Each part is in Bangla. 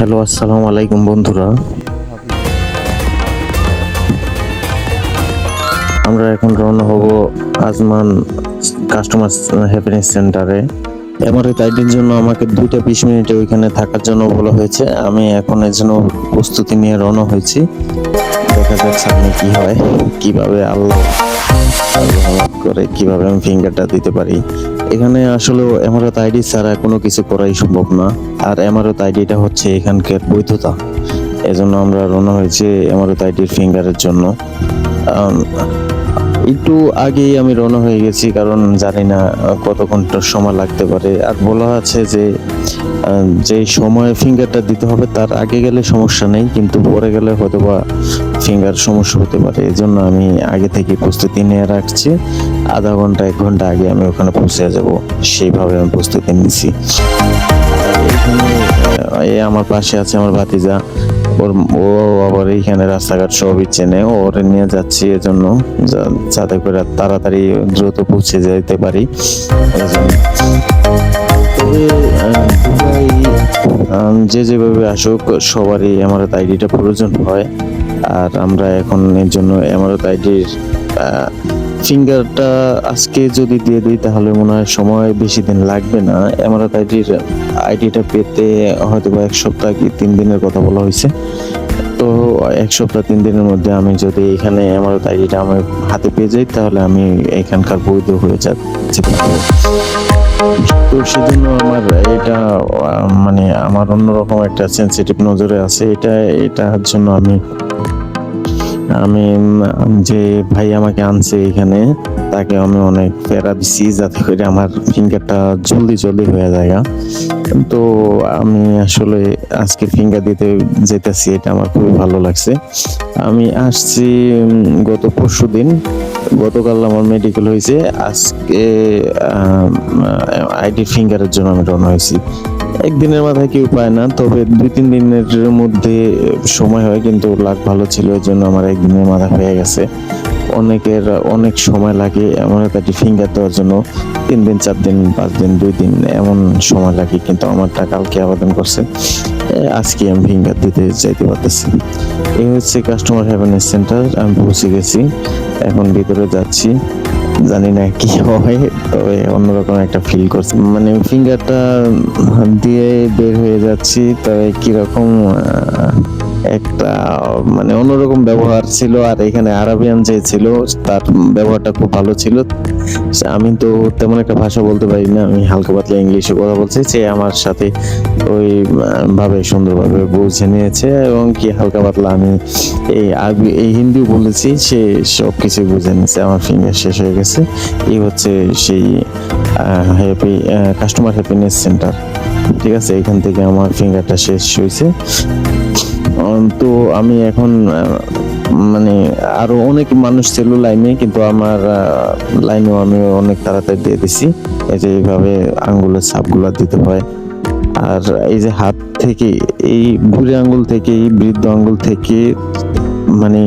হ্যালো, আসসালামু আলাইকুম বন্ধুরা। আমরা এখন রওনা হব আজমান কাস্টমার হ্যাপিনেস সেন্টারে। এমআরআই আইডির জন্য আমাকে দুইটা বিশ মিনিটে ওইখানে থাকার জন্য বলা হয়েছে। আমি এখন এর জন্য প্রস্তুতি নিয়ে রওনা হয়েছি। দেখা যাক সামনে কি হয়, কীভাবে আল্লাহ আল্লাহ করে, কীভাবে আমি ফিঙ্গারটা দিতে পারি। এখানে আসলে এমআরআই আইডি ছাড়া কোনো কিছু করাই সম্ভব না। আর এমআরআই আইডিটা হচ্ছে এখানকার বৈধতা। এজন্য আমরা রওনা হয়েছি এমআরআই আইডির ফিঙ্গারের জন্য। একটু আগেই আমি রওনা হয়ে গেছি, কারণ জানি না কত ঘণ্টার সময় লাগতে পারে। আর বলা আছে যে যে সময় ফিঙ্গারটা দিতে হবে, তার আগে গেলে সমস্যা নেই, কিন্তু পরে গেলে হয়তো বা ফিঙ্গার সমস্যা হতে পারে। এই জন্য আমি আগে থেকে প্রস্তুতি নিয়ে রাখছি। আধা ঘণ্টা, এক ঘণ্টা আগে আমি ওখানে পৌঁছে যাব। সেইভাবে আমি প্রস্তুতি আর এখানে আমার পাশে আছে আমার ভাতিজা। ওর, ও আবার এইখানে রাস্তাঘাট সবই চেনে। ওরে নিয়ে যাচ্ছি এজন্য। যাতে করে তাড়াতাড়ি দ্রুত পৌঁছে যেতে পারি। যে যেভাবে আসুক, সবারই আমার আইডিটা প্রয়োজন হয়। আর আমরা এখন এর জন্য এমারত আইডির ফিঙ্গারটা আজকে যদি দিয়ে দিই, তাহলে মনে হয় সময় বেশি দিন লাগবে না। এমারত আইডির আইডিটা পেতে হয়তো বা এক সপ্তাহ কি তিন দিনের কথা বলা হয়েছে। তো এক সপ্তাহ, তিন দিনের মধ্যে আমি যদি এখানে আমার আইডিটা আমার হাতে পেয়ে যাই, তাহলে আমি এখানকার বৈধ হয়ে যাচ্ছি। তো সেজন্য আমার এটা মানে আমার অন্যরকম একটা সেন্সিটিভ নজরে আছে। এটা, এটার জন্য আমি আমি যে ভাই আমাকে আনছে এখানে, তাকে আমি অনেক প্যারা দিছি যাতে করে আমার ফিঙ্গারটা জলদি জলদি হয়ে যায় তো আমি আসলে আজকে ফিঙ্গার দিতে যেতেছি, এটা আমার খুবই ভালো লাগছে। আমি আসছি গত পরশু দিন, গতকাল আমার মেডিকেল হয়েছে, আজকে আইডি ফিঙ্গারের জন্য আমি রওনা হয়েছি। একদিনের মাথায় কেউ পায় না, তবে দুই তিন দিনের মধ্যে সময় হয়, কিন্তু লাখ ভালো ছিল এর জন্য আমার একদিনের মাথা হয়ে গেছে। অনেকের অনেক সময় লাগে, এমন একটা ফিঙ্গার দেওয়ার জন্য, তিন দিন, চার দিন, পাঁচ দিন, দুই দিন, এমন সময় লাগে, কিন্তু আমারটা কালকে আবেদন করছে। আজকে আমি ফিঙ্গার দিতে যাইতে পারতেছি। এই হচ্ছে কাস্টমার হ্যাপিনেস সেন্টার আমি পৌঁছে গেছি। এখন ভিতরে যাচ্ছি। জানি না কি হয়, তবে অন্যরকম একটা ফিল করছি। মানে ফিঙ্গারটা দিয়ে বের হয়ে যাচ্ছি, তবে কীরকম একটা মানে অন্যরকম ব্যবহার ছিল আর এখানে আরাবিয়ান যে ছিল, তার ব্যবহারটা খুব ভালো ছিল। আমি তো তেমন একটা ভাষা বলতে পারি না, আমি হালকা পাতলা ইংলিশে কথা বলছি, সে আমার সাথে ওই ভাবে সুন্দরভাবে বুঝে নিয়েছে এবং কি হালকা পাতলা আমি এই আরবি, এই হিন্দিও বলেছি, সে সব কিছু বুঝে নিয়েছে, আমার ফিঙ্গার শেষ হয়ে গেছে। এই হচ্ছে সেই হ্যাপি কাস্টমার হ্যাপিনেস সেন্টার ঠিক আছে, এখান থেকে আমার ফিঙ্গারটা শেষ হয়েছে। তো আমি এখন মানে আরও অনেক মানুষ ছিল লাইনে, কিন্তু আমার লাইনেও আমি অনেক তাড়াতাড়ি দিয়ে দিছি। এই যে এইভাবে আঙ্গুলের ছাপগুলা দিতে হয়। আর এই যে হাত থেকে, এই বুড়ি আঙ্গুল থেকে, এই বৃদ্ধ আঙ্গুল থেকে মানে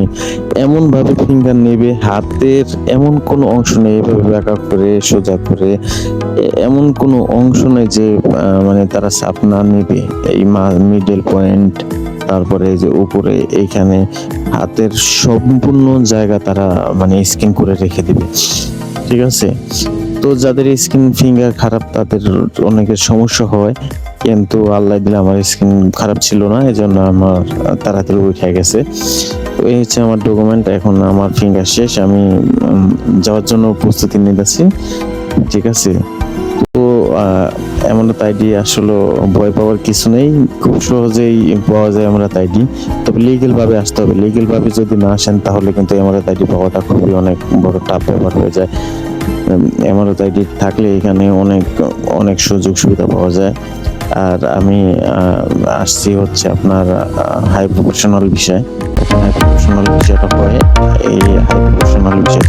এমন ভাবে ফিঙ্গার নেবে, হাতের এমন কোনো অংশ নেই, এভাবে ব্যাক করে, সোজা করে এমন কোনো অংশ নেই যে মানে তারা সাপ না নেবে। এই মিডল পয়েন্ট তারপরে যে উপরে এইখানে হাতের সম্পূর্ণ জায়গা তারা মানে স্ক্যান করে রেখে দিবে। ঠিক আছে? তো যাদের স্কিন ফিঙ্গার খারাপ, তাদের অনেকের সমস্যা হয়। কিন্তু আল্লাহ দিলে আমার স্কিন খারাপ ছিল না এই জন্য আমার তাড়াতাড়ি উঠে গেছে। তো এই হচ্ছে আমার ডকুমেন্ট এখন আমার ফিঙ্গার শেষ। আমি যাওয়ার জন্য প্রস্তুতি নিতেছি। ঠিক আছে? আহ, এমন আইডি আসলে ভয় পাওয়ার কিছু নেই। খুব সহজেই পাওয়া যায় আমরা আইডি তবে লিগেল ভাবে আসতে হবে। লিগেল ভাবে যদি না আসেন তাহলে কিন্তু এমআরএত আইডি পাওয়াটা খুবই অনেক বড় টাফ ব্যাপার হয়ে যায়। এমআরএত আইডি থাকলে এখানে অনেক অনেক সুযোগ সুবিধা পাওয়া যায়। আর আমি আসছি হচ্ছে আপনার হাই প্রফেশনাল বিষয়। হাই প্রফেশনাল বিষয়টা হয়। এই হাই প্রফেশনাল বিষয়